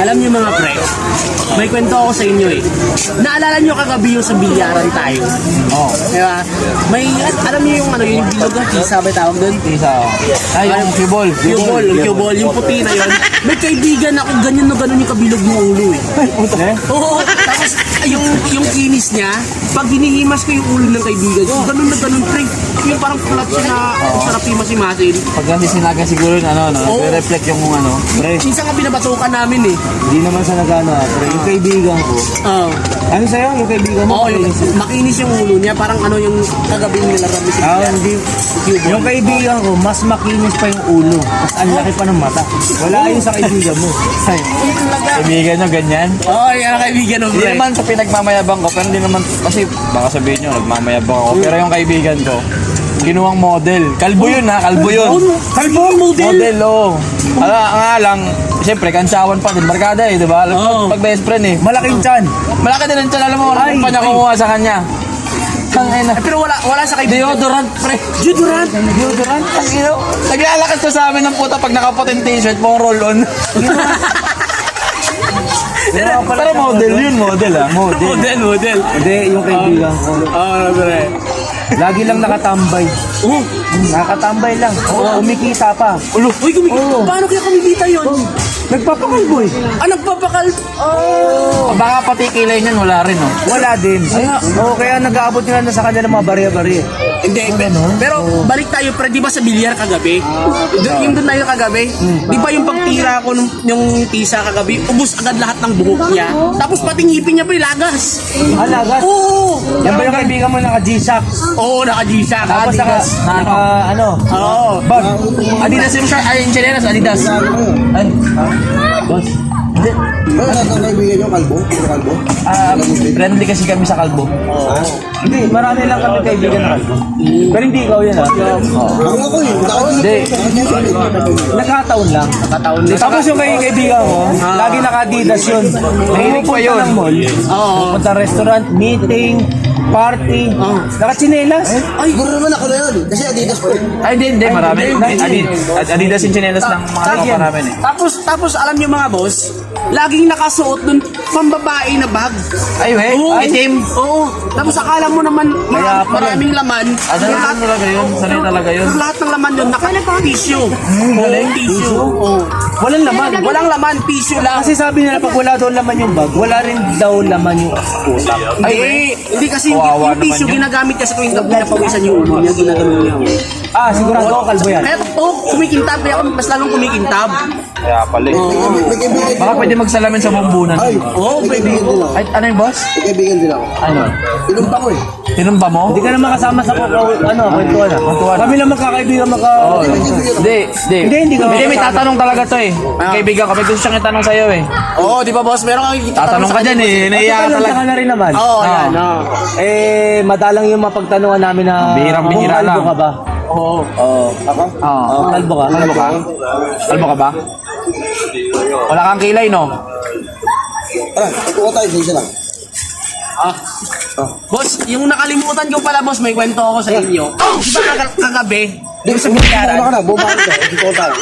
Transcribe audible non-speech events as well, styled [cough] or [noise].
Alam niyo mga pre, may kwento ako sa inyo eh. Naalala niyo kagabi yung sa bilyaran tayo? Oh, Diba? May, alam niyo yung ano, yung bilog na tisa ba tawag doon? isa. Ay, yung cue ball. Yung ball, yung ball, yung puti na yun. May kaibigan ako, ganyan na ganun yung kabilog ng ulo eh. Eh? Oo, tapos yung, yung kinis niya, pag hinihimas ko yung ulo ng kaibigan ko, ganun na ganun, pre. Yung parang flat siya na ang sarap himas-himasin. Pag kasi sinaga siguro yung ano, no, Oo. reflect yung ano. Pre, Minsan nga binabatukan namin eh. hindi naman sa nagano, ah, pre. Yung kaibigan ko. Oo. Ano sa'yo? Yung kaibigan mo? Oo, yung, makinis yung ulo niya, parang ano yung kagabi nilaro ni Ah, hindi. Yung kaibigan ko, mas makinis pa yung ulo. Mas ang laki pa ng mata. Wala yun sa kaibigan mo. [laughs] Ay, kaibigan nyo ganyan? Oo, oh, yan ang kaibigan Hindi pre. Naman sa pinagmamayabang ko, pero hindi naman, kasi baka sabihin nyo, nagmamayabang ako. Pero yung kaibigan ko, ginuwang model. Kalbo yun ha, kalbo yun. Kalbo ang model. Model, oo. Ala, nga lang, siyempre, kantsawan pa din. Barkada eh, di ba? Alam mo, Oo. Pag best friend eh. Malaking chan. Malaki din ang tiyan, alam mo, Ay, ano pa niya ay. kumuha sa kanya. Tangina. Eh, pero wala wala sa kaibigan. Deodorant, pre. Deodorant. Deodorant, ang ino. Naglalakad ka sa amin ng puta pag nakaputing t-shirt, pang roll-on. [laughs] Pero model yun, model ah, model. [laughs] Model, model. Hindi, yung kaibigan ko. Oo, oh, pre. Lagi lang nakatambay. Oh, Nakatambay lang. Oo, kumikita pa. ulo. Uy, kumikita. Oo. Paano kaya kumikita yun? Nagpapakalbo eh. Ah, nagpapakal. Oh, baka pati kilay niyan, wala rin, oh. Wala din. Oo, kaya nag-aabot nga na sa kanila mga bariya-bariya. Hindi, pe- pero balik tayo pre, di ba sa bilyar kagabi? Doon- yung doon tayo kagabi, di ba yung pagtira ko nung yung tisa kagabi, ubus agad lahat ng buhok niya. Tapos pati ngipin niya pre, lagas. Alagas. Oo. Yan ba yung kaibigan mo naka-G-Shock? Oo, naka-G-Shock. Tapos naka, Adidas. naka, ano? Oo. Bag. Adidas yung shirt, ay, yung chinelas, Adidas. Ay, Boss. Ano ang kaibigan nyo? Kalbo? Puro kalbo? ah, friendly kasi kami sa kalbo. Hindi, marami lang kami kaibigan na kalbo. Pero hindi ikaw yan ah. Ako ako yun. Hindi. Nagkataon lang. Kataon din. Tapos yung kay kaibigan ko, lagi naka-adidas yun. Mahilig pa yun. ng mall. Oo. Punta restaurant, meeting, party. Naka-chinelas. Ay, Siguro naman ako na yun. Kasi Adidas rin. Ay, hindi, hindi, marami. Adi- Adidas yung chinelas ng mga Tag tropa yan. namin eh. Tapos, tapos alam niyo mga boss, laging nakasuot dun pambabae na bag. Ay, we, Oo. ay, team. Oo. Tapos akala mo naman Kaya pala. maraming laman. Ah, Yung sanay lahat- talaga yun, sanay talaga yun. Yung lahat ng laman yun, naka-tissue. galing. Tissue. Oo. Walang laman. Walang laman, tissue lang. Kasi sabi nila pag wala daw laman yung bag, wala rin daw laman yung utak. Ay, eh, hindi kasi yung, Kawawa yung tissue naman yun. ginagamit kasi tuwing pinapawisan yung ulo niya, ginagano niya. Ah, sigurado ako kalbo yan. Kaya to, kumikintab, kaya ako mas lalong kumikintab. Kaya pala eh. Din Baka pwede magsalamin sa bumbunan. Ay, Oo, may pwede. kaibigan din ako. Ay, ano yung boss? May kaibigan din ako. Ano? Pinumpa ko eh. Tinumba mo? Hindi ka na makasama sa kukaw, ano, kwentuhan ah. Kwentuhan. Kami lang magkakaibigan maka... Oo. Hindi, hindi. Hindi, hindi ka Hindi, may tatanong talaga to eh. Kaibigan ko, may gusto siyang itanong sa'yo eh. Oo, di ba boss? Meron kang Tatanong ka dyan eh. Naiya ka talaga. ka na rin naman. Oo, Ah. yan. oo. Eh, madalang yung mapagtanungan namin na... Bihirang kung bihira kalbo lang. ka ba? Oo. Oo. Ako? Oo. Oh, kalbo ka? Kalbo ka? Kalbo ka ba? Wala kang kilay, no? Tara, tutuwa tayo sa isa lang. Ah. Boss, yung nakalimutan ko pala, boss, may kwento ako sa inyo. Di ba kag- kagabi, yung sa Bumaba bilyaran, ka na, bumaba ka. Tutuwa tayo.